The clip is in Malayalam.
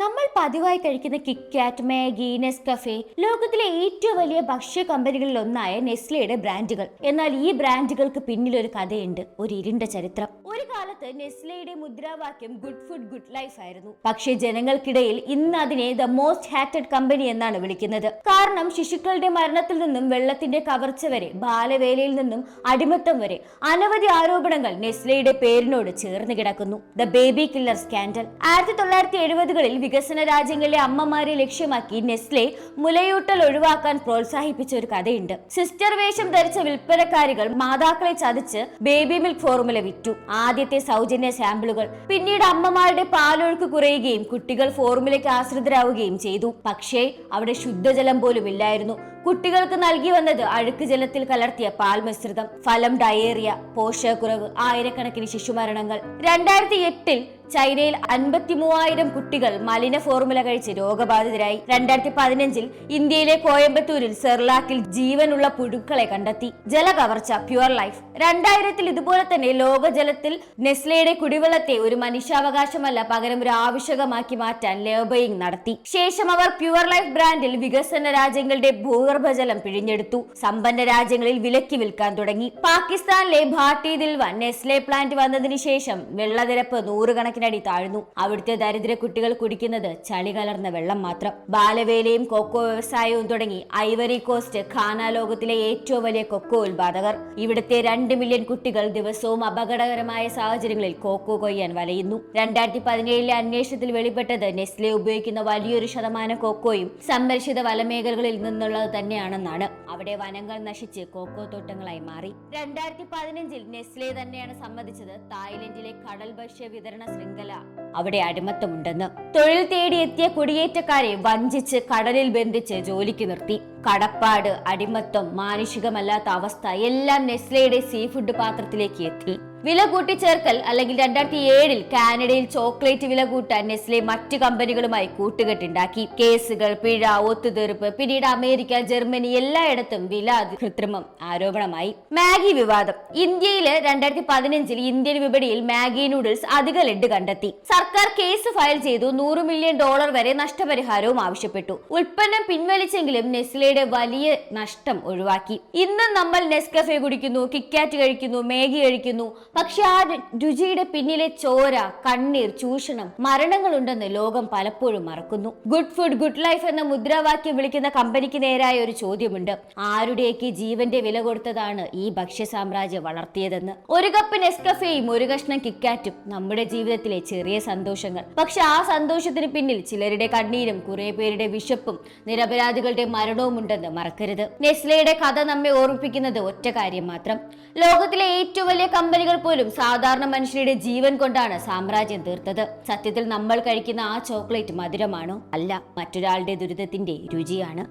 നമ്മൾ പതിവായി കഴിക്കുന്ന കിക്കാറ്റ് മാഗി നെസ്കഫെ ലോകത്തിലെ ഏറ്റവും വലിയ ഭക്ഷ്യ കമ്പനികളിൽ ഒന്നായ നെസ്ലയുടെ ബ്രാൻഡുകൾ. എന്നാൽ ഈ ബ്രാൻഡുകൾക്ക് പിന്നിൽ ഒരു കഥയുണ്ട് ഒരു ഇരുണ്ട ചരിത്രം. ഒരു കാലത്ത് നെസ്ലയുടെ മുദ്രാവാക്യം ഗുഡ് ഫുഡ് ഗുഡ് ലൈഫ് ആയിരുന്നു. പക്ഷേ ജനങ്ങൾക്കിടയിൽ ഇന്ന് അതിനെ ദ മോസ്റ്റ് ഹാറ്റഡ് കമ്പനി എന്നാണ് വിളിക്കുന്നത്. കാരണം ശിശുക്കളുടെ മരണത്തിൽ നിന്നും വെള്ളത്തിന്റെ കവർച്ച വരെ ബാലവേലയിൽ നിന്നും അടിമത്തം വരെ അനവധി ആരോപണങ്ങൾ നെസ്ലയുടെ പേരിനോട് ചേർന്ന് കിടക്കുന്നു. ദ ബേബി കില്ലർ സ്കാൻഡൽ ആയിരത്തി തൊള്ളായിരത്തി എഴുപതുകളിൽ വികസന രാജ്യങ്ങളിലെ അമ്മമാരെ ലക്ഷ്യമാക്കി നെസ്ലെ മുലയൂട്ടൽ ഒഴിവാക്കാൻ പ്രോത്സാഹിപ്പിച്ച ഒരു കഥയുണ്ട്. സിസ്റ്റർ വേഷം ധരിച്ച വിൽപ്പനക്കാരികൾ മാതാക്കളെ ചതിച്ച് ബേബി മിൽക്ക് ഫോർമുല വിറ്റു. ആദ്യത്തെ സൗജന്യ സാമ്പിളുകൾ. പിന്നീട് അമ്മമാരുടെ പാലൊഴുക്ക് കുറയുകയും കുട്ടികൾ ഫോർമുലയ്ക്ക് ആശ്രിതരാവുകയും ചെയ്തു. പക്ഷേ അവിടെ ശുദ്ധജലം പോലും ഇല്ലായിരുന്നു കുട്ടികൾക്ക് നൽകി വന്നത് അഴുക്ക് ജലത്തിൽ കലർത്തിയ പാൽ മിശ്രിതം ഫലം ഡയേറിയ പോഷകക്കുറവ് ആയിരക്കണക്കിന് ശിശുമരണങ്ങൾ. രണ്ടായിരത്തി എട്ടിൽ ചൈനയിൽ അൻപത്തി മൂവായിരം കുട്ടികൾ മലിന ഫോർമുല കഴിച്ച് രോഗബാധിതരായി. രണ്ടായിരത്തി പതിനഞ്ചിൽ ഇന്ത്യയിലെ കോയമ്പത്തൂരിൽ സെർലാക്കിൽ ജീവനുള്ള പുഴുക്കളെ കണ്ടെത്തി. ജലകവർച്ച പ്യുവർ ലൈഫ്. രണ്ടായിരത്തിൽ ഇതുപോലെ തന്നെ ലോക ജലത്തിൽ നെസ്ലയുടെ കുടിവെള്ളത്തെ ഒരു മനുഷ്യാവകാശമല്ല പകരം ഒരു ആവശ്യകമാക്കി മാറ്റാൻ ലേബയിങ് നടത്തി. ശേഷം അവർ പ്യുവർ ലൈഫ് ബ്രാൻഡിൽ വികസന രാജ്യങ്ങളുടെ ഭൂഗർഭജലം പിഴിഞ്ഞെടുത്തു. സമ്പന്ന രാജ്യങ്ങളിൽ വിലക്കി വിൽക്കാൻ തുടങ്ങി. പാകിസ്ഥാനിലെ ഭാട്ടി ദിൽവാൻ നെസ്ലെ പ്ലാന്റ് വന്നതിന് ശേഷം വെള്ളനിരപ്പ് നൂറുകണക്കിനടി താഴ്ന്നു. അവിടുത്തെ ദരിദ്ര കുട്ടികൾ കുടിക്കുന്നത് ചളി കലർന്ന വെള്ളം മാത്രം. ബാലവേലയും കൊക്കോ വ്യവസായവും തുടങ്ങി ഐവറി കോസ്റ്റ് ഖാന ലോകത്തിലെ ഏറ്റവും വലിയ കൊക്കോ ഉൽപാദകർ. ഇവിടുത്തെ രണ്ട് മില്യൺ കുട്ടികൾ ദിവസവും അപകടകരമായ സാഹചര്യങ്ങളിൽ കൊക്കോ കൊയ്യാൻ വലയുന്നു. രണ്ടായിരത്തി പതിനേഴിലെ അന്വേഷണത്തിൽ വെളിപ്പെട്ടത് നെസ്ലെ ഉപയോഗിക്കുന്ന വലിയൊരു ശതമാനം കൊക്കോയും സംരക്ഷിത വനമേഖലകളിൽ നിന്നുള്ളത് തന്നെയാണെന്നാണ്. അവിടെ വനങ്ങൾ നശിച്ച് കോക്കോ തോട്ടങ്ങളായി മാറി. രണ്ടായിരത്തി പതിനഞ്ചിൽ നെസ്ലെ തന്നെയാണ് സമ്മതിച്ചത്. തായ്ലൻഡിലെ കടൽ ഭക്ഷ്യ വിതരണ ശൃംഖല അവിടെ അടിമത്തമുണ്ടെന്ന്. തൊഴിൽ തേടി എത്തിയ കുടിയേറ്റക്കാരെ വഞ്ചിച്ച് കടലിൽ ബന്ധിച്ച് ജോലിക്ക് നിർത്തി. കടപ്പാട് അടിമത്തം മാനുഷികമല്ലാത്ത അവസ്ഥ എല്ലാം നെസ്ലയുടെ സീ ഫുഡ് പാത്രത്തിലേക്ക് എത്തി. വില കൂട്ടിച്ചേർക്കൽ അല്ലെങ്കിൽ രണ്ടായിരത്തി ഏഴിൽ കാനഡയിൽ ചോക്ലേറ്റ് വില കൂട്ടാൻ നെസ്ലെ മറ്റു കമ്പനികളുമായി കൂട്ടുകെട്ടുണ്ടാക്കി. കേസുകൾ പിഴ ഒത്തുതീർപ്പ് പിന്നീട് അമേരിക്ക ജർമ്മനി എല്ലായിടത്തും വില കൃത്രിമം ആരോപണമായി. മാഗി വിവാദം. ഇന്ത്യയിൽ രണ്ടായിരത്തി പതിനഞ്ചിൽ ഇന്ത്യൻ വിപണിയിൽ മാഗി നൂഡിൽസ് അധിക ലഡ് കണ്ടെത്തി. സർക്കാർ കേസ് ഫയൽ ചെയ്തു. നൂറ് മില്യൺ ഡോളർ വരെ നഷ്ടപരിഹാരവും ആവശ്യപ്പെട്ടു. ഉൽപ്പന്നം പിൻവലിച്ചെങ്കിലും നെസ്ലയുടെ വലിയ നഷ്ടം ഒഴിവാക്കി. ഇന്ന് നമ്മൾ നെസ്കഫെ കുടിക്കുന്നു കിക്കാറ്റ് കഴിക്കുന്നു മാഗി കഴിക്കുന്നു. പക്ഷെ ആ രുചിയുടെ പിന്നിലെ ചോര കണ്ണീർ ചൂഷണം മരണങ്ങളുണ്ടെന്ന് ലോകം പലപ്പോഴും മറക്കുന്നു. ഗുഡ് ഫുഡ് ഗുഡ് ലൈഫ് എന്ന മുദ്രാവാക്യം വിളിക്കുന്ന കമ്പനിക്ക് നേരായ ഒരു ചോദ്യമുണ്ട്. ആരുടെയൊക്കെ ജീവന്റെ വില കൊടുത്തതാണ് ഈ ഭക്ഷ്യ സാമ്രാജ്യം വളർത്തിയതെന്ന്? ഒരു കപ്പ് നെസ്കഫേയും ഒരു കഷ്ണം കിക്കാറ്റും നമ്മുടെ ജീവിതത്തിലെ ചെറിയ സന്തോഷങ്ങൾ. പക്ഷെ ആ സന്തോഷത്തിന് പിന്നിൽ ചിലരുടെ കണ്ണീരും കുറെ പേരുടെ വിശപ്പും നിരപരാധികളുടെ മരണവും ഉണ്ടെന്ന് മറക്കരുത്. നെസ്ലയുടെ കഥ നമ്മെ ഓർമ്മിപ്പിക്കുന്നത് ഒറ്റ കാര്യം മാത്രം. ലോകത്തിലെ ഏറ്റവും വലിയ കമ്പനികൾ പോലും സാധാരണ മനുഷ്യരുടെ ജീവൻ കൊണ്ടാണ് സാമ്രാജ്യം തീർത്തത്. സത്യത്തിൽ നമ്മൾ കഴിക്കുന്ന ആ ചോക്ലേറ്റ് മധുരമാണോ? അല്ല മറ്റൊരാളുടെ ദുരിതത്തിന്റെ രുചിയാണ്.